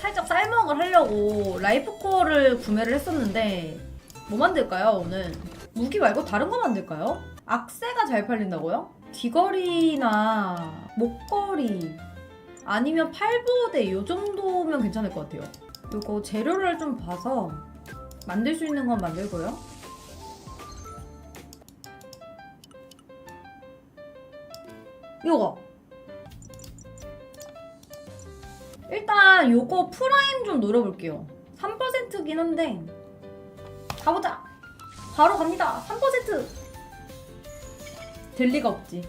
살짝 쌀먹을 하려고 라이프 코어를 구매를 했었는데 뭐 만들까요 오늘? 무기 말고 다른 거 만들까요? 악세가 잘 팔린다고요? 귀걸이나 목걸이 아니면 팔보대 요 정도면 괜찮을 것 같아요. 요거 재료를 좀 봐서 만들 수 있는 건 만들고요. 요거 일단 요거 프라임 좀 노려볼게요. 3%긴 한데. 가보자. 바로 갑니다. 3%될 리가 없지.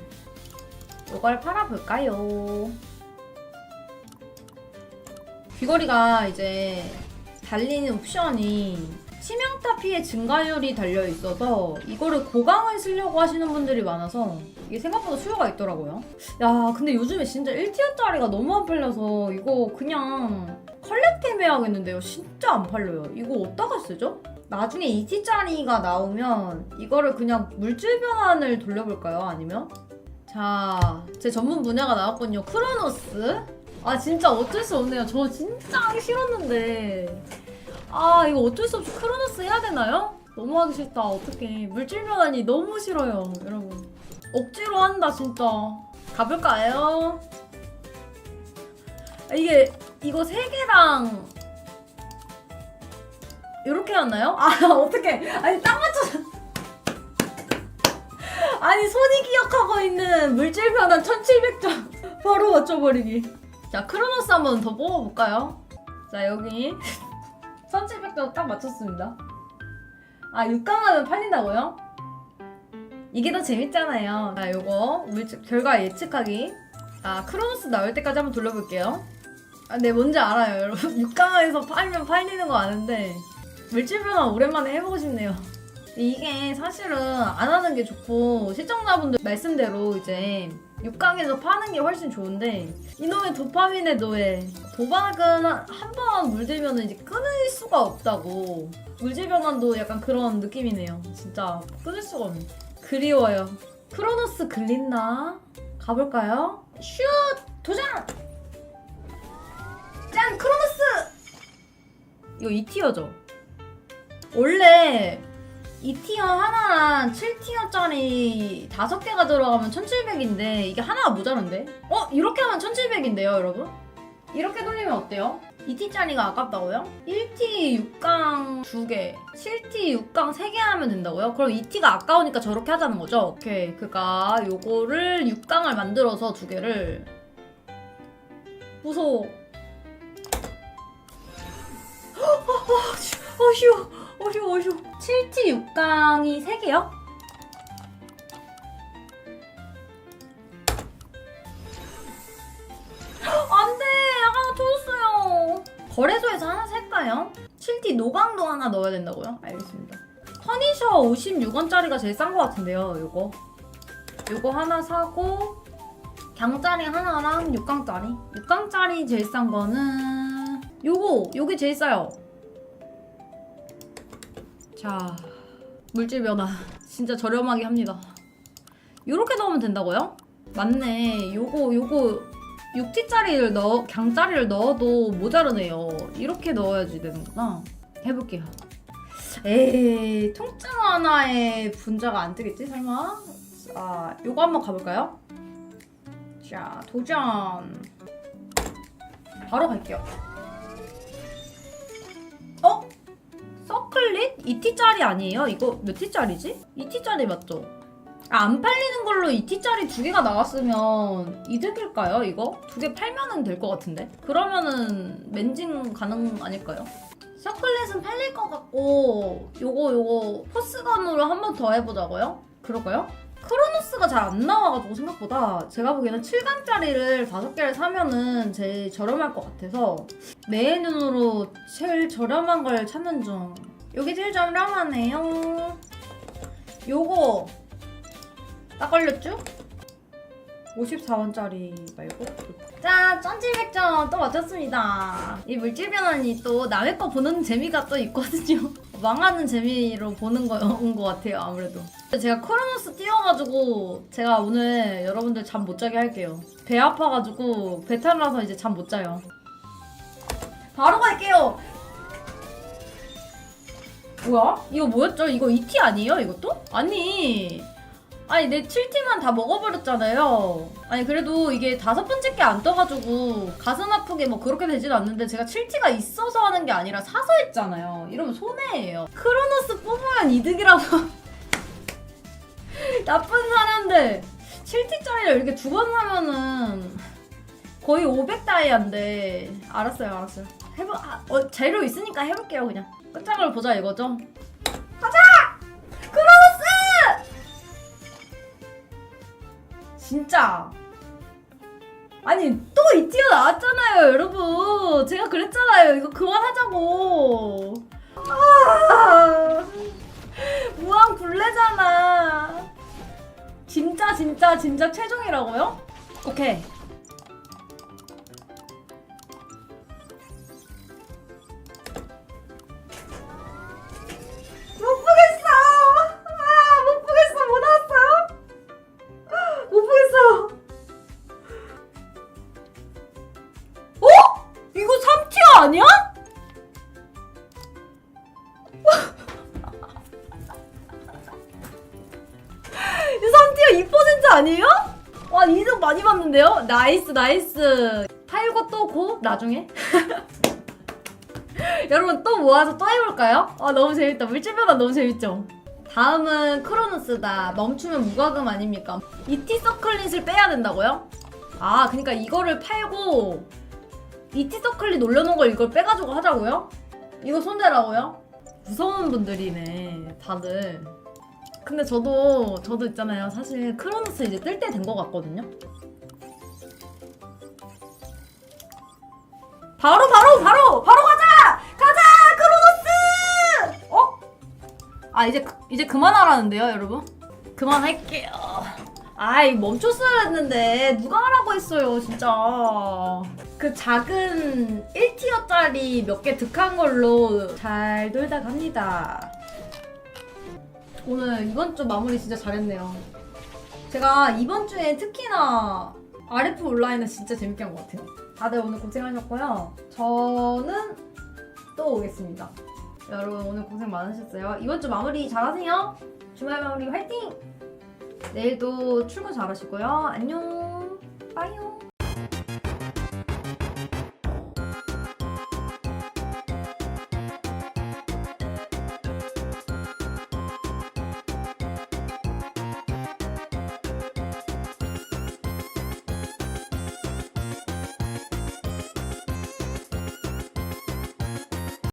요걸 팔아볼까요? 귀걸이가 이제 달리는 옵션이 치명타 피해 증가율이 달려 있어서 이거를 고강을 쓰려고 하시는 분들이 많아서 이게 생각보다 수요가 있더라고요. 야, 근데 요즘에 진짜 1티어짜리가 너무 안 팔려서 이거 그냥 컬렉템 해야겠는데요. 진짜 안 팔려요. 이거 어디다가 쓰죠? 나중에 2티짜리가 나오면 이거를 그냥 물질 변환을 돌려볼까요? 아니면? 자, 제 전문 분야가 나왔군요. 크로노스. 아, 진짜 어쩔 수 없네요. 저 진짜 하기 싫었는데. 아 이거 어쩔 수 없이 크로노스 해야 되나요? 너무 하기 싫다 어떡해 물질 변환이 너무 싫어요 여러분 억지로 한다 진짜 가볼까요? 아, 이게 이거 세 개랑 이렇게 해놨나요? 아 어떡해 아니 딱 맞춰 아니 손이 기억하고 있는 물질 변환 1700점 바로 맞춰버리기 자 크로노스 한번 더 뽑아볼까요? 자 여기 1700점 딱 맞췄습니다. 아, 6강하면 팔린다고요? 이게 더 재밌잖아요. 자, 요거 결과 예측하기. 아, 크로노스 나올 때까지 한번 돌려볼게요. 아, 네, 뭔지 알아요, 여러분. 6강에서 팔면 팔리는 거 아는데 물질 변화 오랜만에 해보고 싶네요. 이게 사실은 안 하는 게 좋고 시청자분들 말씀대로 이제 6강에서 파는 게 훨씬 좋은데 이놈의 도파민의 노예 도박은 한 번 물들면 이제 끊을 수가 없다고. 물질 변환도 약간 그런 느낌이네요. 진짜 끊을 수가 없네. 그리워요. 크로노스 글린나 가볼까요? 슛! 도전! 짠! 크로노스! 이거 2티어죠. 원래 2티어 하나랑 7티어짜리 5개가 들어가면 1700인데 이게 하나가 모자란데? 어? 이렇게 하면 1700인데요 여러분? 이렇게 돌리면 어때요? 2T짜리가 아깝다고요? 1T 6강 2개 7T 6강 3개 하면 된다고요? 그럼 2T가 아까우니까 저렇게 하자는 거죠? 오케이 그니까 요거를 6강을 만들어서 두 개를 무서워 어 휴 어휴 어휴. 7T 6강이 3개요? 안돼. 하나 터졌어요. 거래소에서 하나 살까요? 7T 노강도 하나 넣어야 된다고요? 알겠습니다. 퍼니셔 56원짜리가 제일 싼 것 같은데요 요거. 요거 하나 사고 강짜리 하나랑 6강짜리. 6강짜리 제일 싼 거는 요거. 요게 제일 싸요 자 물질 변화. 진짜 저렴하게 합니다. 요렇게 넣으면 된다고요? 맞네. 요거 요거 6T짜리를 넣어 강짜리를 넣어도 모자르네요. 이렇게 넣어야지 되는구나. 해볼게요. 에이 통증 하나에 분자가 안 뜨겠지 설마? 자 요거 한번 가볼까요? 자 도전. 바로 갈게요 2T짜리 아니에요? 이거 몇 T짜리지? 2T짜리 맞죠? 아, 안 팔리는 걸로 2T짜리 두 개가 나왔으면 이득일까요, 이거? 두 개 팔면은 될 것 같은데? 그러면은 멘징 가능 아닐까요? 서클릿은 팔릴 것 같고 요거 요거 포스건으로 한 번 더 해보자고요? 그럴까요? 크로노스가 잘 안 나와가지고 생각보다 제가 보기에는 7강짜리를 5개를 사면은 제일 저렴할 것 같아서 내 눈으로 제일 저렴한 걸 찾는 중 요게 제일 저렴하네요 요거 딱 걸렸죠? 54원짜리 말고 짠! 1700점 또 맞췄습니다 이 물질 변환이 또 남의 거 보는 재미가 또 있거든요 망하는 재미로 보는 거인 것 같아요 아무래도 제가 크로노스 띄워가지고 제가 오늘 여러분들 잠 못 자게 할게요 배 아파가지고 배탈 나서 이제 잠 못 자요 바로 갈게요. 뭐야? 이거 뭐였죠? 이거 2T 아니에요? 이것도? 아니. 아니 내 7T만 다 먹어버렸잖아요. 아니 그래도 이게 다섯 번째 게 안 떠가지고 가슴 아프게 뭐 그렇게 되진 않는데 제가 7T가 있어서 하는 게 아니라 사서 했잖아요. 이러면 손해예요. 크로노스 뽑으면 이득이라고. 나쁜 사람들 7T짜리를 이렇게 두 번 사면은 거의 500 다이아인데 알았어요 알았어요 해보 아, 어, 재료 있으니까 해볼게요 그냥. 끝장을 보자 이거죠? 가자! 크로노스! 진짜. 아니 또 이 티어 나왔잖아요 여러분. 제가 그랬잖아요. 이거 그만하자고. 아! 무한 굴레잖아. 진짜 진짜 진짜 최종이라고요? 오케이 3티어 2% 아니에요? 와, 이득 많이 받는데요? 나이스, 나이스. 팔고 또 고? 나중에? 여러분 또 모아서 또 해볼까요? 아 너무 재밌다 물질 변화 너무 재밌죠? 다음은 크로노스다 멈추면 무과금 아닙니까? 이티 서클릿을 빼야 된다고요? 아 그러니까 이거를 팔고 이티 서클릿 올려놓은 걸 이걸 빼가지고 하자고요? 이거 손대라고요? 무서운 분들이네 다들. 근데 저도 저도 있잖아요. 사실 크로노스 이제 뜰 때 된 것 같거든요. 바로 바로 바로 바로 가자! 가자 크로노스! 어? 아 이제 그- 이제 그만하라는데요 여러분? 그만할게요. 아이 멈췄어야 했는데 누가 하라고 했어요 진짜 그 작은 1티어짜리 몇 개 득한 걸로 잘 놀다 갑니다 오늘 이번 주 마무리 진짜 잘했네요 제가 이번 주에 특히나 RF 온라인은 진짜 재밌게 한 것 같아요 다들 오늘 고생하셨고요. 저는 또 오겠습니다. 여러분 오늘 고생 많으셨어요. 이번 주 마무리 잘하세요. 주말 마무리 화이팅! 내일도 출근 잘하시고요. 안녕. 빠이요.